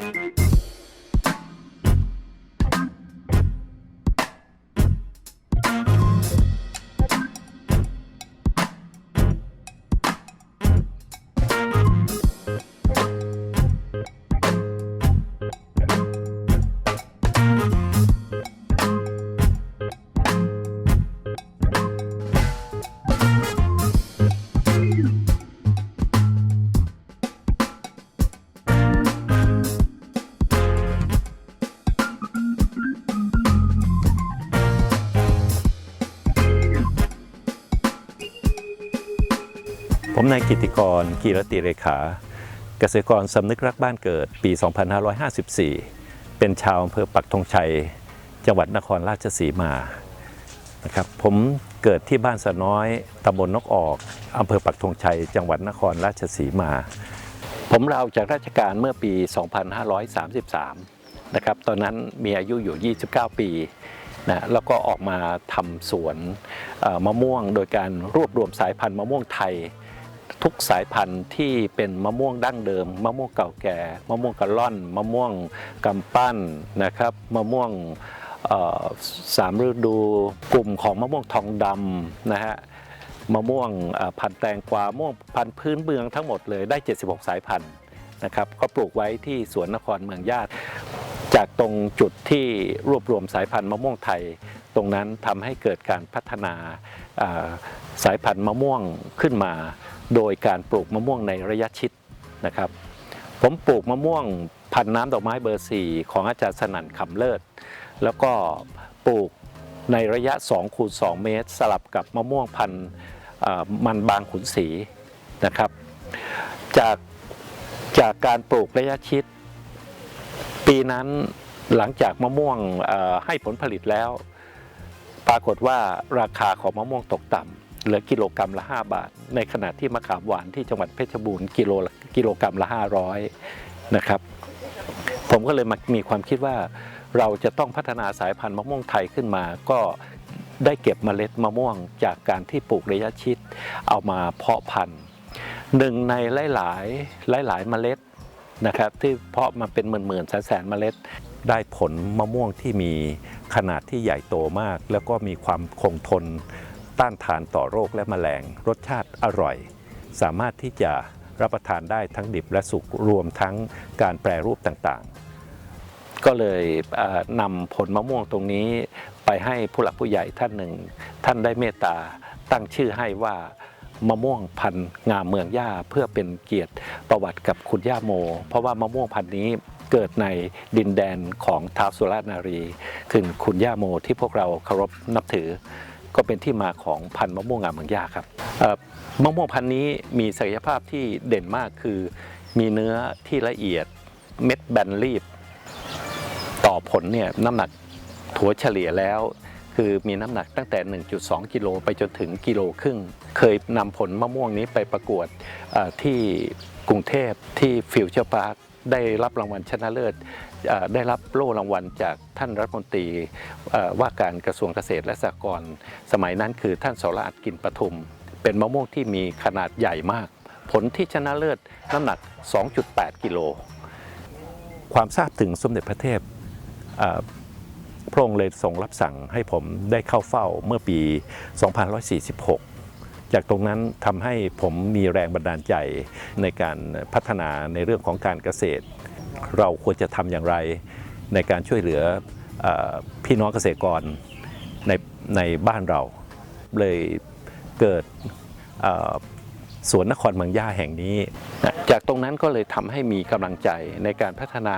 you ผมนายกิติกร กีรติเรขา เกษตรกรสำนึกรักบ้านเกิดปี 2554 เป็นชาวอำเภอปักธงชัย จังหวัดนครราชสีมานะครับผมเกิดที่บ้านสะน้อยตำบลนกออกอำเภอปักธงชัย จังหวัดนครราชสีมา ผมลาออกจากราชการเมื่อปี 2533 นะครับ ตอนนั้นมีอายุอยู่ 29 ปีนะแล้วก็ออกมาทำสวนมะม่วงโดยการรวบรวมสายพันธุ์มะม่วงไทย ทุกสายพันธุ์ที่เป็นมะม่วงดั้งเดิม มะม่วงเก่าแก่ มะม่วงกะล่อน มะม่วงกำปั้นนะครับ มะม่วงสามฤดูกลุ่มของมะม่วงทองดำนะฮะมะม่วงพันแตงกวามะม่วงพันพื้นเมืองทั้งหมดเลยได้ 76 สายพันธุ์นะครับก็ปลูกไว้ที่สวนนครเมืองญาติ จากตรงจุดที่รวบรวมสายพันธุ์มะม่วงไทย ตรงนั้นทำให้เกิดการพัฒนาสายพันธุ์มะม่วงขึ้นมา โดยการปลูกมะม่วงในระยะชิดนะครับ ผมปลูกมะม่วงพันธุ์น้ำดอกไม้เบอร์สี่ของอาจารย์สนั่นคำเลิศ แล้วก็ปลูกในระยะ2คูณ2เมตร สลับกับมะม่วงพันธุ์มันบางขุนศรีนะครับ จากจากการปลูกระยะชิด ปีนั้นหลังจากมะม่วงให้ผลผลิตแล้ว ปรากฏว่าราคาของมะม่วงตกต่ำเหลือกิโลกรรัมละ 5 บาท ในขณะที่มะขามหวานที่จังหวัดเพชรบูรณ์กิโลกิโลกรรัมละ 500 นะครับ ผมก็เลยมามีความคิดว่าเราจะต้องพัฒนาสายพันธุ์มะม่วงไทยขึ้นมา ก็ได้เก็บเมล็ดมะม่วงจากการที่ปลูกระยะชิด เอามาเพาะพันธุ์หนึ่งในหลาย ๆ หลาย ๆ เมล็ด นะครับที่เพาะมาเป็นหมื่นๆแสนๆเมล็ด ได้ผลมะม่วงที่มีขนาดที่ใหญ่โตมาก แล้วก็มีความคงทน ต้านทานต่อโรคและแมลง รสชาติอร่อย สามารถที่จะรับประทานได้ทั้งดิบและสุกรวมทั้งการแปรรูปต่างๆ ก็เลยนำผลมะม่วงตรงนี้ไปให้ผู้หลักผู้ใหญ่ท่านหนึ่ง ท่านได้เมตตาตั้งชื่อให้ว่า มะม่วงพันธุ์งามเมืองย่าเพื่อเป็นเกียรติประวัติกับคุณย่าโม เพราะว่ามะม่วงพันธุ์นี้เกิดในดินแดนของท้าวสุรานารี คือคุณย่าโมที่พวกเราเคารพนับถือ ก็เป็นที่มาของพันธุ์มะม่วงงามเมืองย่าครับมะม่วงพันธุ์นี้มีศักยภาพที่เด่นมากคือ มีเนื้อที่ละเอียดเม็ดแบนรีบ ต่อผลเนี่ยน้ำหนักถัวเฉลี่ยแล้ว คือมีน้ำหนักตั้งแต่ 1.2 กิโลไปจนถึงกิโลครึ่ง เคยนำผลมะม่วงนี้ไปประกวดที่กรุงเทพที่ฟิวเจอร์พาร์คได้รับรางวัลชนะเลิศได้รับโล่รางวัลจากท่านรัฐมนตรีว่าการกระทรวงเกษตรและสหกรณ์สมัยนั้นคือท่านสรอัดกินปทุม เป็นมะม่วงที่มีขนาดใหญ่มาก ผลที่ชนะเลิศน้ำหนัก 2.8 กิโล ความทราบถึงสมเด็จพระเทพพระองค์เลยทรงรับสั่งให้ผมได้เข้าเฝ้าเมื่อปี 2546 จากตรงนั้นทำให้ผมมีแรงบันดาลใจในการพัฒนาในเรื่องของการเกษตร เราควรจะทำอย่างไร ในการช่วยเหลืออพี่น้องเกษตรกรในในบ้านเรา เลยเกิดสวนนครเมืองย่าแห่งนี้ จากตรงนั้นก็เลยทำให้มีกำลังใจในการพัฒนา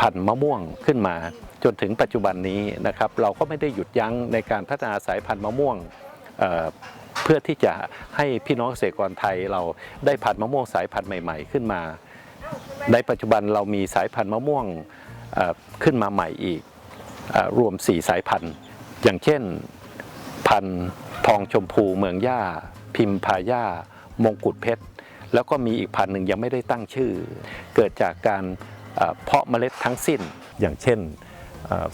พันธุ์มะม่วงขึ้นมา จนถึงปัจจุบันนี้นะครับ เราก็ไม่ได้หยุดยั้งในการพัฒนาสายพันธุ์มะม่วง เพื่อที่จะให้พี่น้องเกษตรกรไทยเราได้พันธุ์มะม่วงสายพันธุ์ใหม่ ๆ ขึ้นมา ในปัจจุบันเรามีสายพันธุ์มะม่วงขึ้นมาใหม่อีกอรวม 4 สายพันธุ์ อย่างเช่นพันธุ์ทองชมพูเมืองย่า พิมพาย่ามงกุฎเพชร แล้วก็มีอีกพันธุ์หนึ่งยังไม่ได้ตั้งชื่อ เกิดจากการเพาะเมล็ดทั้งสิ้น อย่างเช่น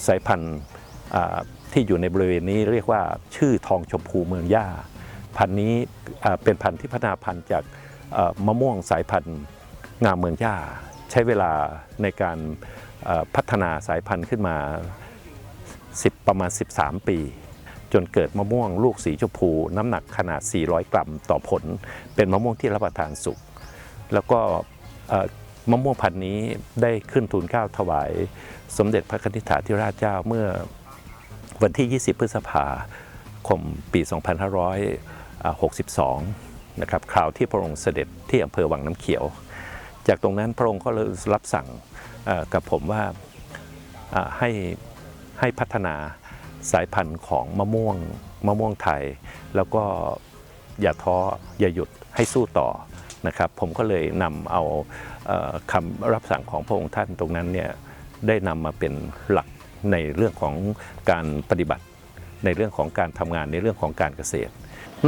สายพันธุ์ที่อยู่ในบริเวณนี้เรียกว่าชื่อทองชมพูเมืองย่า พันธุ์นี้เป็นพันธุ์ที่พัฒนาพันธุ์จากมะม่วงสายพันธุ์งามเมืองย่า ใช้เวลาในการพัฒนาสายพันธุ์ขึ้นมา 10 ประมาณ 13 ปี จนเกิดมะม่วงลูกสีชมพู น้ำหนักขนาด 400 กรัมต่อผล เป็นมะม่วงที่รับประทานสุก แล้วก็มะม่วงพันธุ์นี้ได้ขึ้นทูลเกล้าถวาย สมเด็จพระนิธิถาธิราชเจ้าเมื่อวันที่ 20 พฤษภาคมปี 62นะครับคราวที่พระองค์เสด็จที่อำเภอวังน้ำเขียว จากตรงนั้นพระองค์ก็รับสั่งกับผมว่าให้ให้พัฒนาสายพันธุ์ของมะม่วงมะม่วงไทย แล้วก็อย่าท้ออย่าหยุดให้สู้ต่อนะครับผมก็เลยนำเอาคำรับสั่งของพระองค์ท่านตรงนั้นเนี่ยได้นำมาเป็นหลักในเรื่องของการปฏิบัติ ในเรื่องของการทำงานในเรื่องของการเกษตร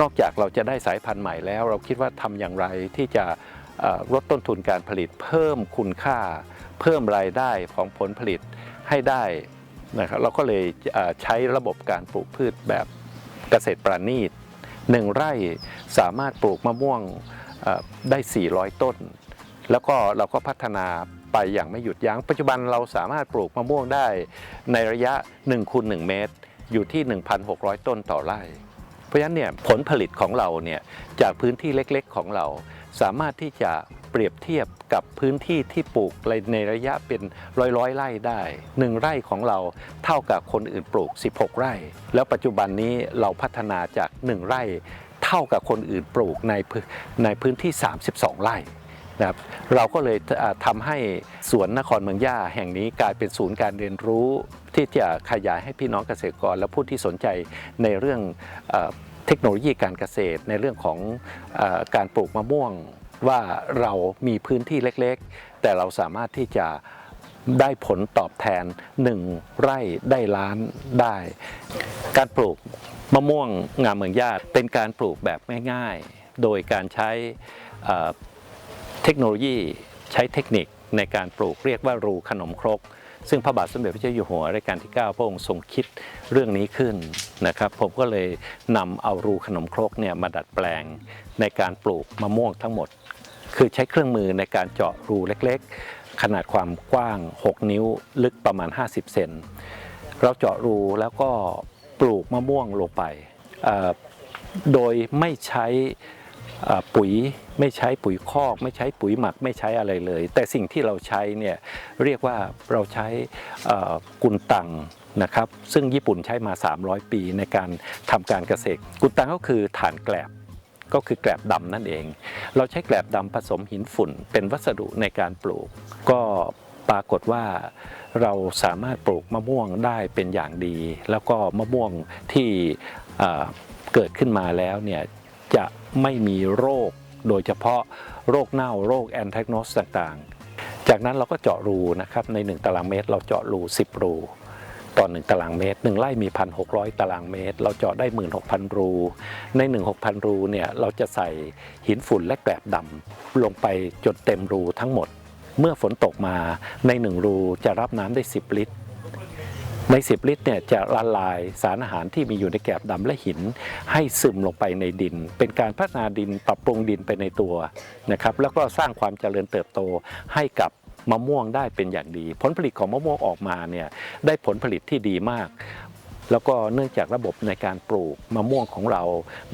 นอกจากเราจะได้สายพันธุ์ใหม่แล้ว เราคิดว่าทำอย่างไรที่จะลดต้นทุนการผลิตเพิ่มคุณค่า เพิ่มรายได้ของผลผลิตให้ได้นะครับเราก็เลยใช้ระบบการปลูกพืชแบบเกษตรประณีตหนึ่งไร่สามารถปลูกมะม่วงได้ 400 ต้น แล้วก็เราก็พัฒนาไปอย่างไม่หยุดยัง้ง ปัจจุบันเราสามารถปลูกมะม่วงได้ในระยะ1คูณ1เมตร อยู่ที่ 1,600 ต้นต่อไร่ เพราะฉะนั้นเนี่ยผลผลิตของเราเนี่ยจากพื้นที่เล็กๆของเรา สามารถที่จะเปรียบเทียบกับพื้นที่ที่ปลูกในระยะเป็นร้อยร้อยๆไร่ได้หนึ่งไร่ของเราเท่ากับคนอื่นปลูก 16 ไร่ แล้วปัจจุบันนี้เราพัฒนาจาก 1 ไร่ เท่ากับคนอื่นปลูกในพื้นในพื้นที่ 32 ไร่ นะครับเราก็เลยอ่าทำให้สวนนครเมืองย่าแห่งนี้กลายเป็นศูนย์การเรียนรู้ที่จะขยายให้พี่น้องเกษตรกร และผู้ที่สนใจในเรื่องเทคโนโลยีการเกษตร ในเรื่องของการปลูกมะม่วงว่าเรามีพื้นที่เล็กๆ แต่เราสามารถที่จะได้ผลตอบแทน 1 ไร่ได้ล้านได้ การปลูกมะม่วงงามเมืองญาติเป็นการปลูกแบบง่ายๆ โดยการใช้ เทคโนโลยีใช้เทคนิคในการปลูกเรียกว่ารูขนมครก ซึ่งพระบาทสมเด็จพระเจ้าอยู่หัวรัชกาลที่ 9 พระองค์ทรงคิดเรื่องนี้ขึ้นนะครับ ผมก็เลยนำเอารูขนมครกเนี่ยมาดัดแปลงในการปลูกมะม่วงทั้งหมด คือใช้เครื่องมือในการเจาะรูเล็กๆ ขนาดความกว้าง 6 นิ้วลึกประมาณ 50 เซนเราเจาะรูแล้วก็ปลูกมะม่วงลงไป โดยไม่ใช้ปุ๋ย ไม่ใช้ปุ๋ยคอก ไม่ใช้ปุ๋ยหมักไม่ใช้อะไรเลย แต่สิ่งที่เราใช้เนี่ยเรียกว่าเราใช้กุนตังนะครับซึ่งญี่ปุ่นใช้มา 300 ปีในการทำการเกษตร กุนตังก็คือฐานแกลบก็คือแกลบดำนั่นเอง เราใช้แกลบดำผสมหินฝุ่น เป็นวัสดุในการปลูก ก็ปรากฏว่าเราสามารถปลูกมะม่วงได้เป็นอย่างดี แล้วก็มะม่วงที่เกิดขึ้นมาแล้วเนี่ยจะไม่มีโรค โดยเฉพาะโรคเน่าโรคแอนแทกโนสต่างๆ จากนั้นเราก็เจาะรูนะครับใน 1 ตารางเมตร เราเจาะรู 10 รูต่อ1ตารางเมตร 1ไร่มี 1,600 ตารางเมตร เราเจาะได้ 16,000 รู ใน 16,000 รูเนี่ยเราจะใส่หินฝุ่นและแกลบดำลงไปจนเต็มรูทั้งหมด เมื่อฝนตกมาใน 1 รูจะรับน้ำได้ 10 ลิตร ใน 10 ลิตรเนี่ยจะละลายสารอาหารที่มีอยู่ในแกลบดำและหิน ให้ซึมลงไปในดิน เป็นการพัฒนาดินปรับปรุงดินไปในตัวนะครับแล้วก็สร้างความเจริญเติบโตให้กับมะม่วงได้เป็นอย่างดี ผลผลิตของมะม่วงออกมาเนี่ยได้ผลผลิตที่ดีมาก แล้วก็เนื่องจากระบบในการปลูกมะม่วงของเรา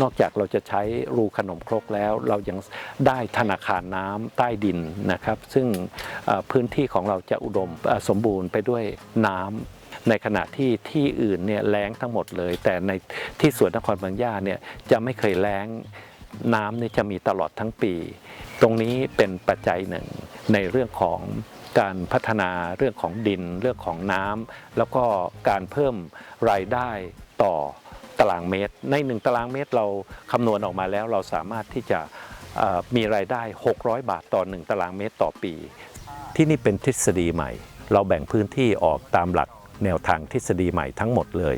นอกจากเราจะใช้รูขนมครกแล้ว เรายังได้ธนาคารน้ำใต้ดินนะครับ ซึ่งพื้นที่ของเราจะอุดมสมบูรณ์ไปด้วยน้ำ ในขณะที่ที่อื่นเนี่ยแล้งทั้งหมดเลย แต่ในที่สวนนครบางย่าเนี่ยจะไม่เคยแล้งน้ำเนี่ยจะมีตลอดทั้งปี ตรงนี้เป็นปัจจัยหนึ่งในเรื่องของการพัฒนาเรื่องของดินเรื่องของน้ำแล้วก็การเพิ่มรายได้ต่อตารางเมตร ในหนึ่งตารางเมตรเราคำนวณออกมาแล้วเราสามารถที่จะมีรายได้ 600 บาทต่อ 1 ตารางเมตรต่อปี ที่นี่เป็นทฤษฎีใหม่ เราแบ่งพื้นที่ออกตามหลัก แนวทางทฤษฎีใหม่ทั้งหมดเลย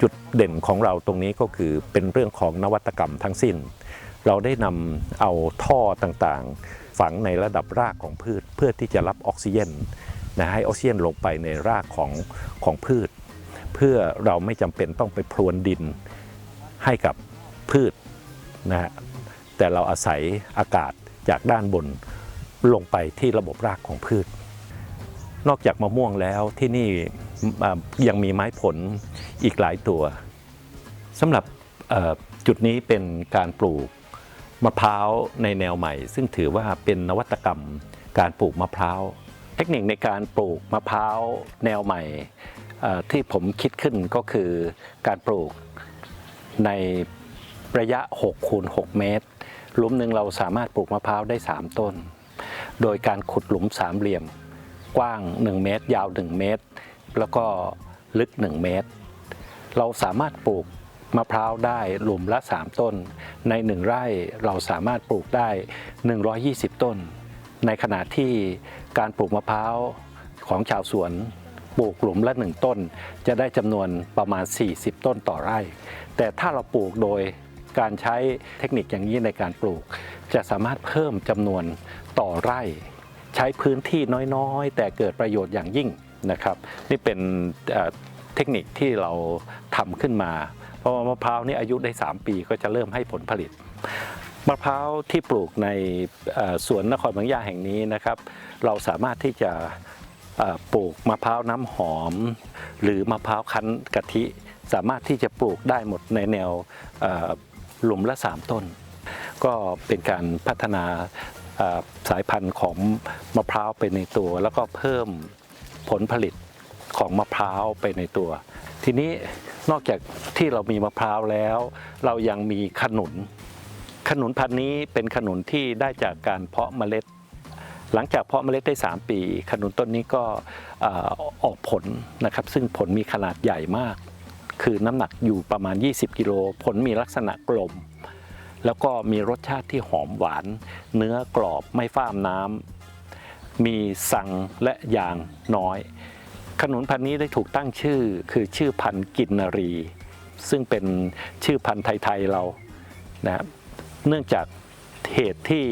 จุดเด่นของเราตรงนี้ก็คือเป็นเรื่องของนวัตกรรมทั้งสิ้น เราได้นำเอาท่อต่างๆ ฝังในระดับรากของพืช เพื่อที่จะรับออกซิเจนนะให้ออกซิเจนลงไปในรากของของพืช เพื่อเราไม่จำเป็นต้องไปพรวนดินให้กับพืชนะฮะแต่เราอาศัยอากาศจากด้านบนลงไปที่ระบบรากของพืช นอกจากมะม่วงแล้วที่นี่ยังมีไม้ผลอีกหลายตัวสำหรับจุดนี้เป็นการปลูกมะพร้าวในแนวใหม่ ซึ่งถือว่าเป็นนวัตกรรมการปลูกมะพร้าว เทคนิคในการปลูกมะพร้าวแนวใหม่ที่ผมคิดขึ้นก็คือการปลูกในระยะ6คูณ6เมตรหลุมหนึ่งเราสามารถปลูกมะพร้าวได้ 3 ต้น โดยการขุดหลุมสามเหลี่ยม กว้าง 1 เมตร ยาว 1 เมตร แล้วก็ลึก 1 เมตร เราสามารถปลูกมะพร้าวได้หลุมละ 3 ต้น ใน 1 ไร่เราสามารถปลูกได้ 120 ต้น ในขณะที่การปลูกมะพร้าวของชาวสวนปลูกหลุมละ 1 ต้น จะได้จำนวนประมาณ 40 ต้นต่อไร่ แต่ถ้าเราปลูกโดยการใช้เทคนิคอย่างนี้ในการปลูก จะสามารถเพิ่มจำนวนต่อไร่ ใช้พื้นที่น้อยๆ แต่เกิดประโยชน์อย่างยิ่งนะครับนี่เป็นเทคนิคที่เราทำขึ้นมา เพราะว่ามะพร้าวนี่อายุได้ 3 ปีก็จะเริ่มให้ผลผลิตมะพร้าวที่ปลูกในสวนนครบางยาแห่งนี้นะครับ เราสามารถที่จะปลูกมะพร้าวน้ำหอม หรือมะพร้าวคั้นกะทิ สามารถที่จะปลูกได้หมดในแนวหลุมละ 3 ต้น ก็เป็นการพัฒนา สายพันธุ์ของมะพร้าวไปในตัว แล้วก็เพิ่มผลผลิตของมะพร้าวไปในตัว ทีนี้นอกจากที่เรามีมะพร้าวแล้ว เรายังมีขนุน ขนุนพันธุ์นี้เป็นขนุนที่ได้จากการเพาะเมล็ด หลังจากเพาะเมล็ดได้ 3 ปี ขนุนต้นนี้ก็ออออกผลนะครับ ซึ่งผลมีขนาดใหญ่มาก คือน้ำหนักอยู่ประมาณ 20 กิโลผลมีลักษณะกลม แล้วก็มีรสชาติที่หอมหวาน เนื้อกรอบไม่ฟ้ามน้ำ มีสังและยางน้อย ขนุนพันธุ์นี้ได้ถูกตั้งชื่อคือชื่อพันธุ์กินนรี ซึ่งเป็นชื่อพันธุ์ไทยๆเรานะครับเนื่องจากเหตุที่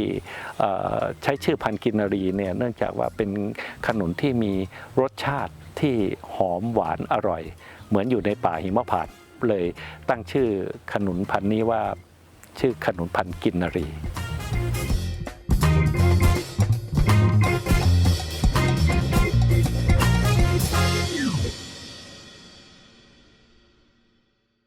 ใช้ชื่อพันธุ์กินนรีเนี่ยเนื่องจากว่าเป็นขนุนที่มีรสชาติที่หอมหวานอร่อย เหมือนอยู่ในป่าหิมพานต์เลยตั้งชื่อขนุนพันธุ์นี้ว่า ชื่อขนุนพันธ์กินนรี